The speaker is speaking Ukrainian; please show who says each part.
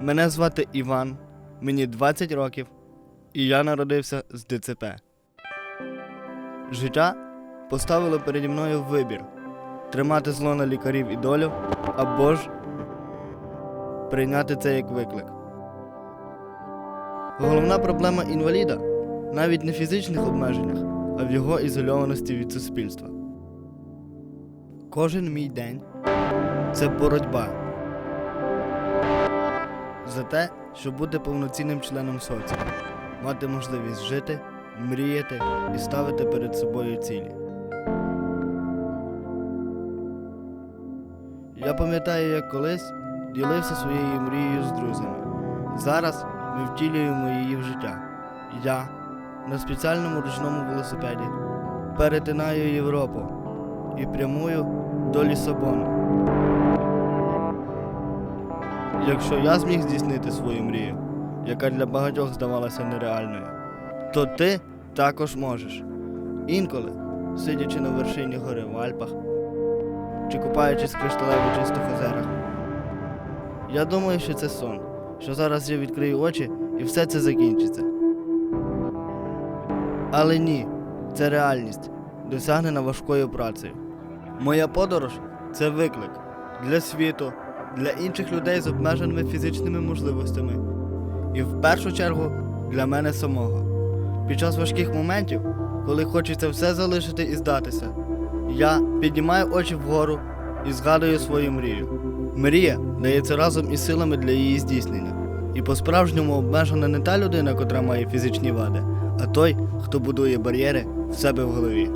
Speaker 1: Мене звати Іван, мені 20 років, і я народився з ДЦП. Життя поставило переді мною вибір тримати зло на лікарів і долю, або ж прийняти це як виклик. Головна проблема інваліда навіть не в фізичних обмеженнях, а в його ізольованості від суспільства. Кожен мій день це боротьба за те, щоб бути повноцінним членом соціуму, мати можливість жити, мріяти і ставити перед собою цілі. Я пам'ятаю, як колись ділився своєю мрією з друзями. Зараз ми втілюємо її в життя. Я на спеціальному ручному велосипеді перетинаю Європу і прямую до Лісабону. Якщо я зміг здійснити свою мрію, яка для багатьох здавалася нереальною, то ти також можеш. Інколи, сидячи на вершині гори в Альпах чи купаючись в кришталево чистих озерах. Я думаю, що це сон, що зараз я відкрию очі і все це закінчиться. Але ні, це реальність, досягнена важкою працею. Моя подорож це виклик для світу, для інших людей з обмеженими фізичними можливостями. І в першу чергу для мене самого. Під час важких моментів, коли хочеться все залишити і здатися, я піднімаю очі вгору і згадую свою мрію. Мрія дається разом із силами для її здійснення. І по-справжньому обмежена не та людина, котра має фізичні вади, а той, хто будує бар'єри в себе в голові.